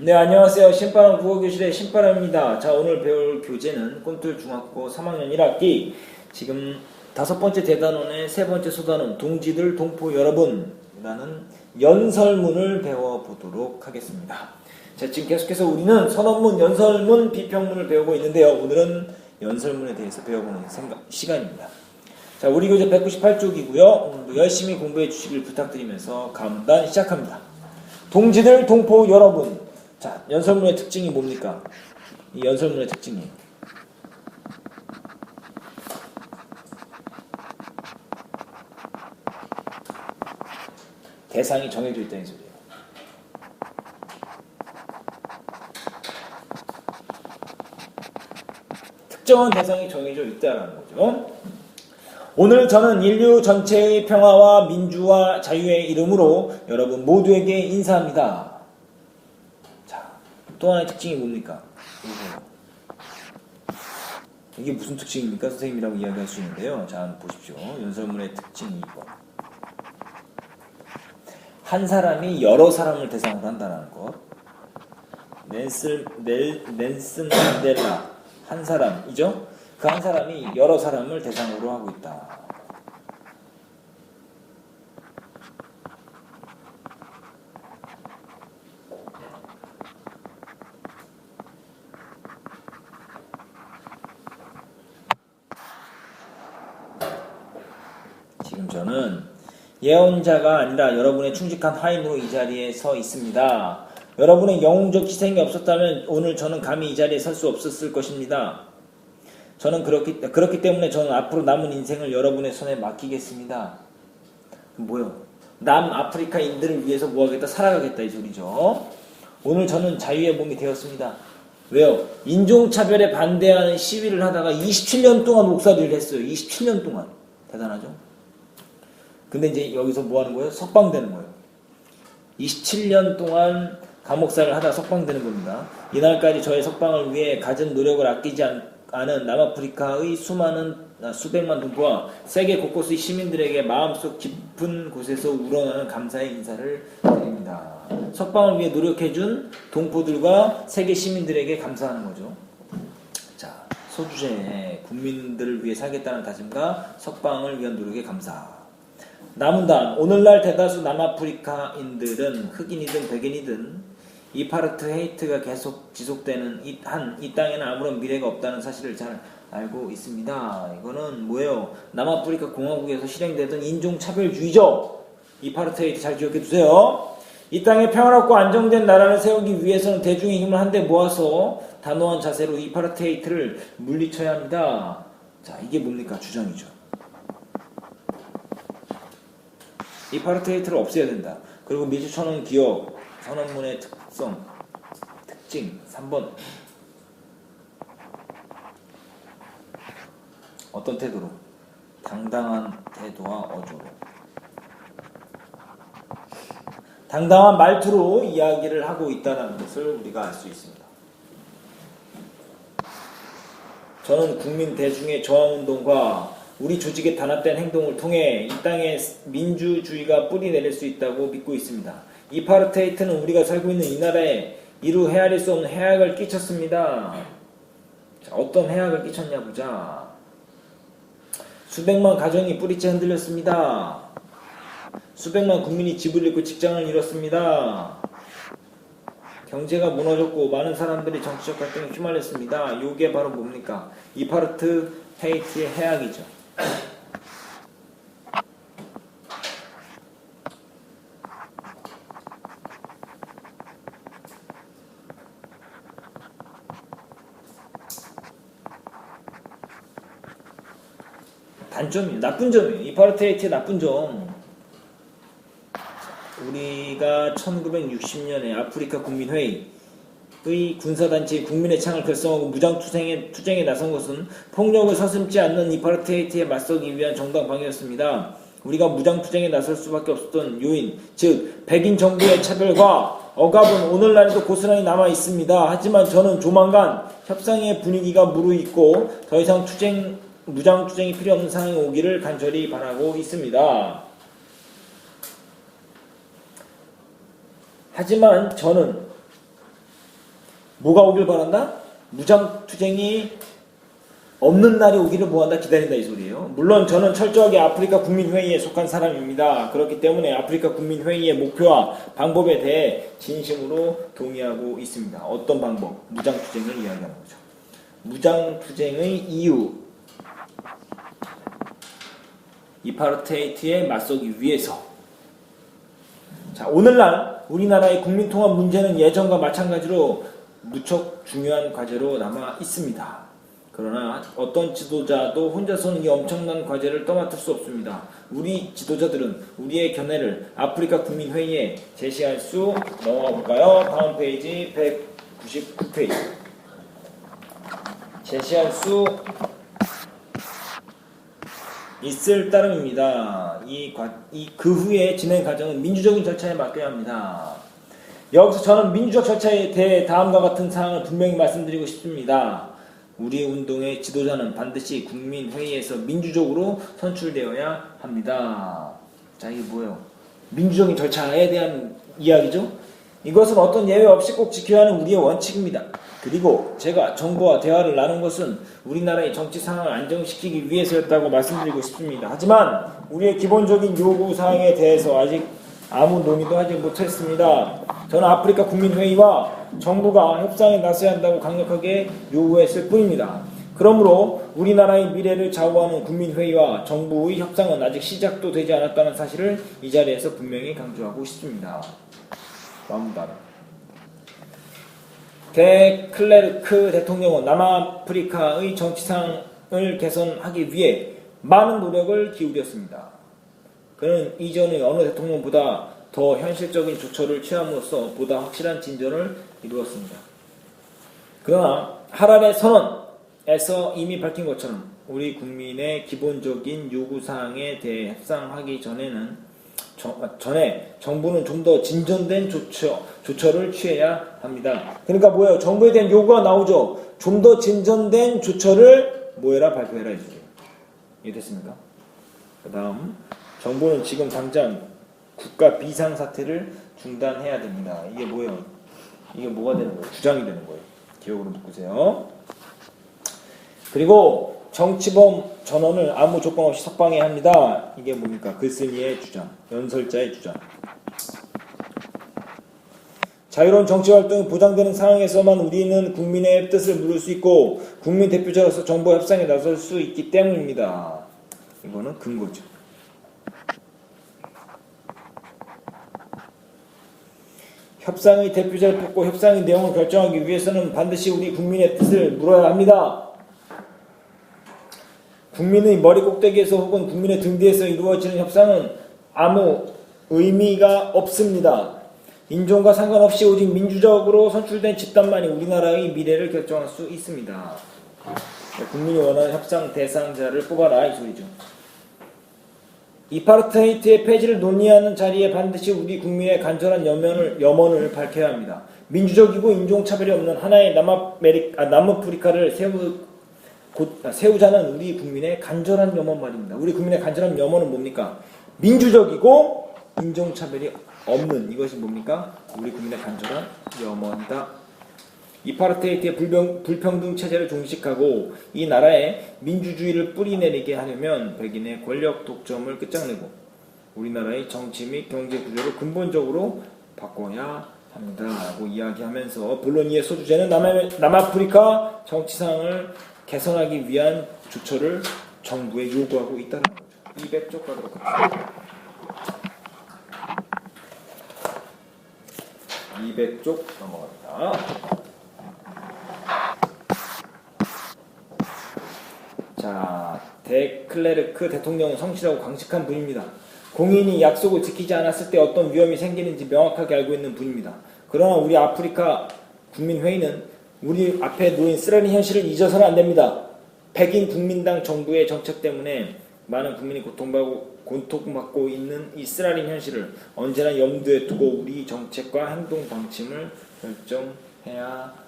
네, 안녕하세요. 신바람 국어교실의 신바람입니다. 자, 오늘 배울 교재는 꿈틀 중학교 3학년 1학기 지금 다섯 번째 대단원의 세 번째 소단원 동지들 동포 여러분이라는 연설문을 배워보도록 하겠습니다. 자, 지금 계속해서 우리는 선언문, 연설문, 비평문을 배우고 있는데요. 오늘은 연설문에 대해서 배워보는 생각, 시간입니다. 자, 우리 교재 198쪽이고요. 오늘도 열심히 공부해 주시길 부탁드리면서 감단 시작합니다. 동지들, 동포 여러분. 자, 연설문의 특징이 뭡니까? 이 연설문의 특징이. 대상이 정해져 있다는 소리예요. 특정한 대상이 정해져 있다는 거죠. 오늘 저는 인류 전체의 평화와 민주와 자유의 이름으로 여러분 모두에게 인사합니다. 자, 또 하나의 특징이 뭡니까? 이게 무슨 특징입니까? 선생님이라고 이야기할 수 있는데요. 자, 보십시오. 연설문의 특징 2번. 한 사람이 여러 사람을 대상으로 한다는 것. nel슨, 넬, 넬슨 만델라. 한 사람이죠? 그 한 사람이 여러 사람을 대상으로 하고 있다. 저는 예언자가 아니라 여러분의 충직한 하인으로 이 자리에 서 있습니다. 여러분의 영웅적 희생이 없었다면 오늘 저는 감히 이 자리에 설 수 없었을 것입니다. 저는 그렇기, 그렇기 때문에 저는 앞으로 남은 인생을 여러분의 손에 맡기겠습니다. 뭐요? 남 아프리카인들을 위해서 뭐하겠다? 살아가겠다 이 소리죠. 오늘 저는 자유의 몸이 되었습니다. 왜요? 인종차별에 반대하는 시위를 하다가 27년 동안 목사들을 했어요. 27년 동안. 대단하죠? 근데 이제 여기서 뭐 하는 거예요? 석방되는 거예요. 27년 동안 감옥살을 하다 석방되는 겁니다. 이날까지 저의 석방을 위해 가진 노력을 아끼지 않, 않은 남아프리카의 수많은 아, 수백만 동포와 세계 곳곳의 시민들에게 마음속 깊은 곳에서 우러나는 감사의 인사를 드립니다. 석방을 위해 노력해준 동포들과 세계 시민들에게 감사하는 거죠. 자, 소주제 국민들을 위해 살겠다는 다짐과 석방을 위한 노력에 감사. 남은 단 오늘날 대다수 남아프리카인들은 흑인이든 백인이든 이파르트 헤이트가 계속 지속되는 이, 한, 이 땅에는 아무런 미래가 없다는 사실을 잘 알고 있습니다. 이거는 뭐예요? 남아프리카 공화국에서 실행되던 인종차별주의죠. 이파르트 헤이트 잘 기억해 두세요. 이 땅에 평화롭고 안정된 나라를 세우기 위해서는 대중의 힘을 한데 모아서 단호한 자세로 이파르테이트를 물리쳐야 합니다. 자, 이게 뭡니까? 주장이죠. 이 파르테이트를 없애야 된다. 그리고 미주천원 기업 선언문의 특성, 특징 3번 어떤 태도로? 당당한 태도와 어조로 당당한 말투로 이야기를 하고 있다는 것을 우리가 알 수 있습니다. 저는 국민 대중의 저항운동과 우리 조직의 단합된 행동을 통해 이 땅에 민주주의가 뿌리 내릴 수 있다고 믿고 있습니다. 이파르테이트는 우리가 살고 있는 이 나라에 이루 헤아릴 수 없는 해악을 끼쳤습니다. 자, 어떤 해악을 끼쳤냐 보자. 수백만 가정이 뿌리째 흔들렸습니다. 수백만 국민이 집을 잃고 직장을 잃었습니다. 경제가 무너졌고 많은 사람들이 정치적 갈등에 휘말렸습니다. 이게 바로 뭡니까? 이파르트 헤이트의 해악이죠. 단점이 나쁜 점이에요. 이파르테이트의 나쁜 점. 우리가 1960년에 아프리카 국민회의 의 군사단체 국민의 창을 결성하고 무장투쟁에 투쟁에 나선 것은 폭력을 서슴지 않는 이파르테이트에 맞서기 위한 정당방위였습니다. 우리가 무장투쟁에 나설 수밖에 없었던 요인, 즉 백인 정부의 차별과 억압은 오늘날에도 고스란히 남아 있습니다. 하지만 저는 조만간 협상의 분위기가 무르익고 더 이상 투쟁 무장투쟁이 필요 없는 상황이 오기를 간절히 바라고 있습니다. 하지만 저는 뭐가 오길 바란다? 무장투쟁이 없는 날이 오기를 뭐한다 기다린다 이 소리예요. 물론 저는 철저하게 아프리카 국민회의에 속한 사람입니다. 그렇기 때문에 아프리카 국민회의의 목표와 방법에 대해 진심으로 동의하고 있습니다. 어떤 방법? 무장투쟁을 이야기하는 거죠. 무장투쟁의 이유 이파르테이트에 맞서기 위해서 자 오늘날 우리나라의 국민통합 문제는 예전과 마찬가지로 무척 중요한 과제로 남아 있습니다. 그러나 어떤 지도자도 혼자서는 이 엄청난 과제를 떠맡을 수 없습니다. 우리 지도자들은 우리의 견해를 아프리카 국민회의에 제시할 수 넘어가 볼까요? 다음 페이지 199페이지 제시할 수 있을 따름입니다. 이, 과, 이, 그 후에 진행 과정은 민주적인 절차에 맡겨야 합니다. 여기서 저는 민주적 절차에 대해 다음과 같은 사항을 분명히 말씀드리고 싶습니다. 우리 운동의 지도자는 반드시 국민회의에서 민주적으로 선출되어야 합니다. 자, 이게 뭐예요? 민주적인 절차에 대한 이야기죠? 이것은 어떤 예외 없이 꼭 지켜야 하는 우리의 원칙입니다. 그리고 제가 정부와 대화를 나눈 것은 우리나라의 정치 상황을 안정시키기 위해서였다고 말씀드리고 싶습니다. 하지만 우리의 기본적인 요구 사항에 대해서 아직 아무 논의도 하지 못했습니다. 저는 아프리카 국민회의와 정부가 협상에 나서야 한다고 강력하게 요구했을 뿐입니다. 그러므로 우리나라의 미래를 좌우하는 국민회의와 정부의 협상은 아직 시작도 되지 않았다는 사실을 이 자리에서 분명히 강조하고 싶습니다. 마음다라. 데클레르크 대통령은 남아프리카의 정치상을 개선하기 위해 많은 노력을 기울였습니다. 그는 이전의 어느 대통령보다 더 현실적인 조처를 취함으로써 보다 확실한 진전을 이루었습니다. 그러나 하랄의 선언에서 이미 밝힌 것처럼 우리 국민의 기본적인 요구사항에 대해 협상하기 전에는 전에 정부는 좀 더 진전된 조처, 조처를 취해야 합니다. 그러니까 뭐예요? 정부에 대한 요구가 나오죠. 좀 더 진전된 조처를 뭐해라 발표해라 이죠. 이해됐습니까? 그 다음 정부는 지금 당장 국가 비상 사태를 중단해야 됩니다. 이게 뭐예요? 이게 뭐가 되는 거예요? 주장이 되는 거예요. 기억으로 묶으세요. 그리고 정치범 전원을 아무 조건 없이 석방해야 합니다. 이게 뭡니까? 글쓴이의 주장, 연설자의 주장. 자유로운 정치 활동이 보장되는 상황에서만 우리는 국민의 뜻을 물을 수 있고 국민 대표자로서 정부 협상에 나설 수 있기 때문입니다. 이거는 근거죠. 협상의 대표자를 뽑고 협상의 내용을 결정하기 위해서는 반드시 우리 국민의 뜻을 물어야 합니다. 국민의 머리 꼭대기에서 혹은 국민의 등 뒤에서 이루어지는 협상은 아무 의미가 없습니다. 인종과 상관없이 오직 민주적으로 선출된 집단만이 우리나라의 미래를 결정할 수 있습니다. 국민이 원하는 협상 대상자를 뽑아라 이 소리죠. 이파르테이트의 폐지를 논의하는 자리에 반드시 우리 국민의 간절한 염원을, 염원을 밝혀야 합니다. 민주적이고 인종차별이 없는 하나의 남아메리, 아, 남아프리카를 세우, 곧, 아, 세우자는 우리 국민의 간절한 염원 말입니다. 우리 국민의 간절한 염원은 뭡니까? 민주적이고 인종차별이 없는 이것이 뭡니까? 우리 국민의 간절한 염원이다. 이파르테이트의 불평, 불평 등 체제를 종식하고 이 나라에 민주주의를 뿌리내리게 하려면 백인의 권력 독점을 끝장내고 우리나라의 정치 및 경제 구조를 근본적으로 바꿔야 합니다라고 이야기하면서 본론 이의 소주제는 남아, 남아프리카 정치상을 개선하기 위한 조처를 정부에 요구하고 있다는 거죠. 200쪽 가도록 하겠습니다. 200쪽 넘어갑니다. 자, 데클레르크 대통령은 성실하고 강직한 분입니다. 공인이 약속을 지키지 않았을 때 어떤 위험이 생기는지 명확하게 알고 있는 분입니다. 그러나 우리 아프리카 국민회의는 우리 앞에 놓인 쓰라린 현실을 잊어서는 안 됩니다. 백인 국민당 정부의 정책 때문에 많은 국민이 고통받고, 고통받고 있는 이 쓰라린 현실을 언제나 염두에 두고 우리 정책과 행동 방침을 결정해야 합니다.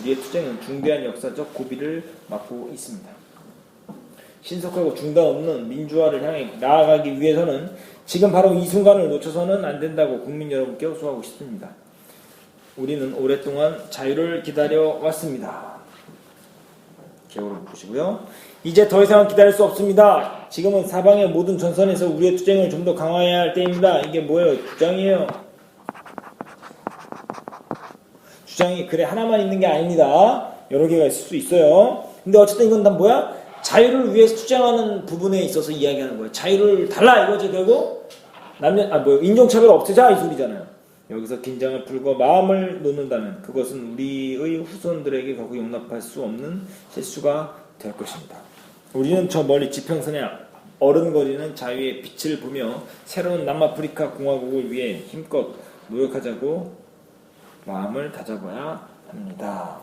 우리의 투쟁은 중대한 역사적 고비를 맞고 있습니다. 신속하고 중단 없는 민주화를 향해 나아가기 위해서는 지금 바로 이 순간을 놓쳐서는 안 된다고 국민 여러분께 호소하고 싶습니다. 우리는 오랫동안 자유를 기다려 왔습니다. 기억으로 보시고요. 이제 더 이상 기다릴 수 없습니다. 지금은 사방의 모든 전선에서 우리의 투쟁을 좀 더 강화해야 할 때입니다. 이게 뭐예요? 주장이에요. 주장이 그래 하나만 있는 게 아닙니다. 여러 개가 있을 수 있어요. 근데 어쨌든 이건 다 뭐야? 자유를 위해서 투쟁하는 부분에 있어서 이야기하는 거예요. 자유를 달라 이거죠 결국. 남녀 아 뭐 인종차별 없애자 이 소리잖아요. 여기서 긴장을 풀고 마음을 놓는다면 그것은 우리의 후손들에게 결국 용납할 수 없는 실수가 될 것입니다. 우리는 저 멀리 지평선에 어른거리는 자유의 빛을 보며 새로운 남아프리카 공화국을 위해 힘껏 노력하자고 마음을 다잡아야 합니다.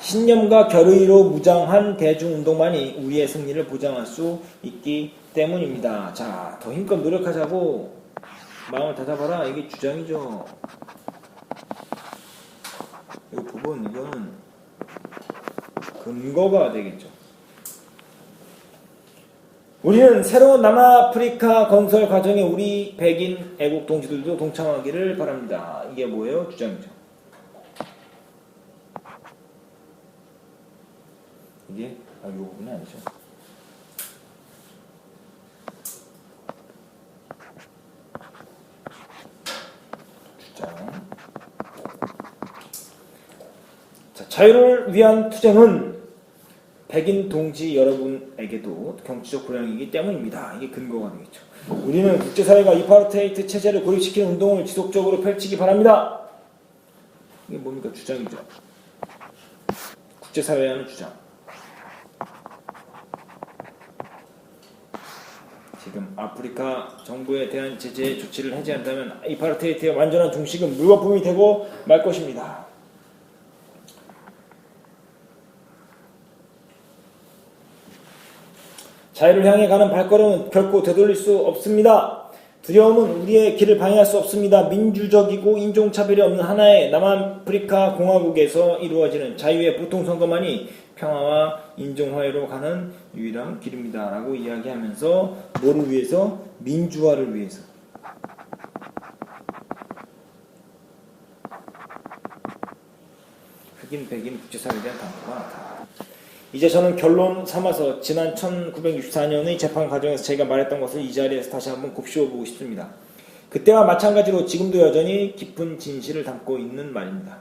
신념과 결의로 무장한 대중운동만이 우리의 승리를 보장할 수 있기 때문입니다. 자, 더 힘껏 노력하자고 마음을 다잡아라. 이게 주장이죠. 이 부분, 이거는 근거가 되겠죠. 우리는 새로운 남아프리카 건설 과정에 우리 백인 애국 동지들도 동참하기를 바랍니다. 이게 뭐예요? 주장이죠. 이게 아, 이 부분이 아니죠. 자유를 위한 투쟁은 백인 동지 여러분에게도 경치적 불량이기 때문입니다. 이게 근거가 되겠죠. 우리는 국제사회가 이파르테이트 체제를 고립시키는 운동을 지속적으로 펼치기 바랍니다. 이게 뭡니까? 주장이죠. 국제사회에 하는 주장. 지금 아프리카 정부에 대한 제재 조치를 해제한다면 이파르테이트의 완전한 종식은 물거품이 되고 말 것입니다. 자유를 향해 가는 발걸음은 결코 되돌릴 수 없습니다. 두려움은 우리의 길을 방해할 수 없습니다. 민주적이고 인종차별이 없는 하나의 남아프리카 공화국에서 이루어지는 자유의 보통 선거만이 평화와 인종화해로 가는 유일한 길입니다. 라고 이야기하면서 뭐를 위해서? 민주화를 위해서. 흑인, 백인 국제사회에 대한 당부가 나타납니다. 이제 저는 결론 삼아서 지난 1964년의 재판 과정에서 제가 말했던 것을 이 자리에서 다시 한번 곱씹어 보고 싶습니다. 그때와 마찬가지로 지금도 여전히 깊은 진실을 담고 있는 말입니다.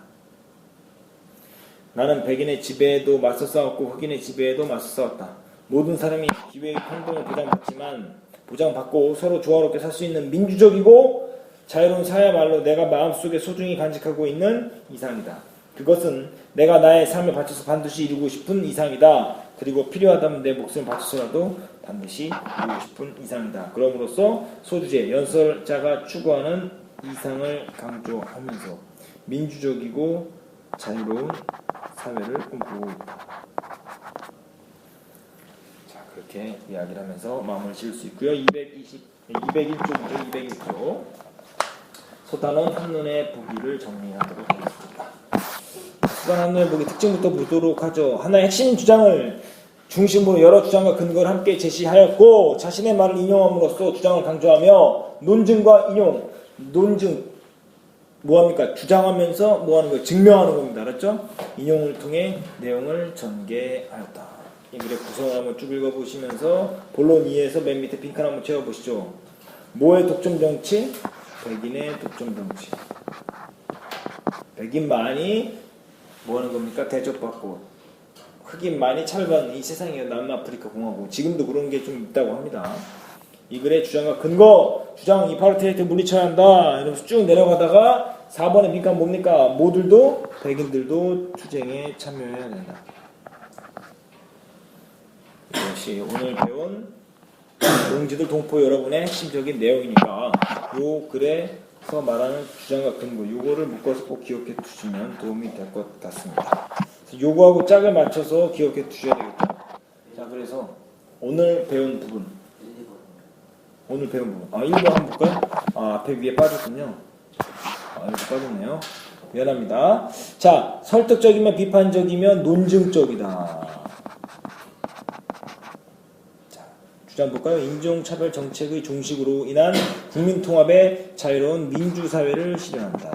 나는 백인의 지배에도 맞서 싸웠고 흑인의 지배에도 맞서 싸웠다. 모든 사람이 기회의 평등을 보장받지만 보장받고 서로 조화롭게 살 수 있는 민주적이고 자유로운 사회야말로 내가 마음속에 소중히 간직하고 있는 이상이다. 그것은 내가 나의 삶을 바쳐서 반드시 이루고 싶은 이상이다. 그리고 필요하다면 내 목숨을 바쳐서라도 반드시 이루고 싶은 이상이다. 그럼으로써 소주제 연설자가 추구하는 이상을 강조하면서 민주적이고 자유로운 사회를 꿈꾸고 있다. 자, 그렇게 이야기를 하면서 마음을 지을 수 있고요. 220, 201쪽이죠. 201쪽. 소단원 한눈의 보기를 정리하도록. 소단 한눈의 보기 특징부터 보도록 하죠. 하나의 핵심 주장을 중심으로 여러 주장과 근거를 함께 제시하였고 자신의 말을 인용함으로써 주장을 강조하며 논증과 인용, 논증 뭐합니까? 주장하면서 뭐하는 거예요? 증명하는 겁니다. 알았죠? 인용을 통해 내용을 전개하였다. 이 글의 구성을 한번 쭉 읽어보시면서 본론 2에서 맨 밑에 핑크를 한번 채워보시죠. 뭐의 독점 정치? 백인의 독점 정치. 백인만이 뭐 하는 겁니까? 대접받고 흑인만이 차별받는 이 세상이 남아프리카 공화국 지금도 그런 게 좀 있다고 합니다. 이 글의 주장과 근거 주장 이파르테이트 물리쳐야 한다 이러면서 쭉 내려가다가 4번의 빈칸 뭡니까? 모들도 백인들도 투쟁에 참여해야 된다. 이것이 오늘 배운 동지들 동포 여러분의 핵심적인 내용이니까 요 글에 서 말하는 주장과 근거 요거를 묶어서 꼭 기억해 두시면 도움이 될 것 같습니다. 요거하고 짝을 맞춰서 기억해 두셔야 되겠죠. 자 그래서 오늘 배운 부분 오늘 배운 부분 아 1번 한번 볼까요? 아 앞에 위에 빠졌군요. 아 이렇게 빠졌네요. 미안합니다. 자 설득적이면 비판적이면 논증적이다. 주장 볼까요? 인종차별 정책의 종식으로 인한 국민통합의 자유로운 민주사회를 실현한다.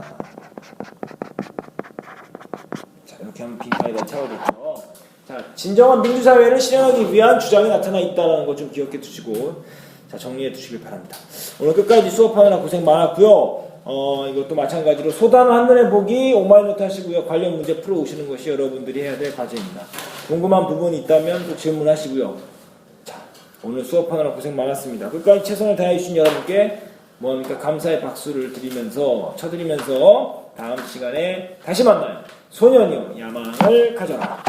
자, 이렇게 하면 빈칸에다 채워줬죠. 자, 진정한 민주사회를 실현하기 위한 주장이 나타나 있다는 것좀 기억해 두시고, 자, 정리해 두시길 바랍니다. 오늘 끝까지 수업하느라 고생 많았고요. 어, 이것도 마찬가지로 소단 한눈에 보기 오마이노트 하시고요. 관련 문제 풀어 오시는 것이 여러분들이 해야 될 과제입니다. 궁금한 부분이 있다면 또 질문하시고요. 자, 오늘 수업하느라 고생 많았습니다. 끝까지 최선을 다해 주신 여러분께 뭐합니까? 감사의 박수를 드리면서, 쳐드리면서 다음 시간에 다시 만나요. 소년이요, 야망을 가져라.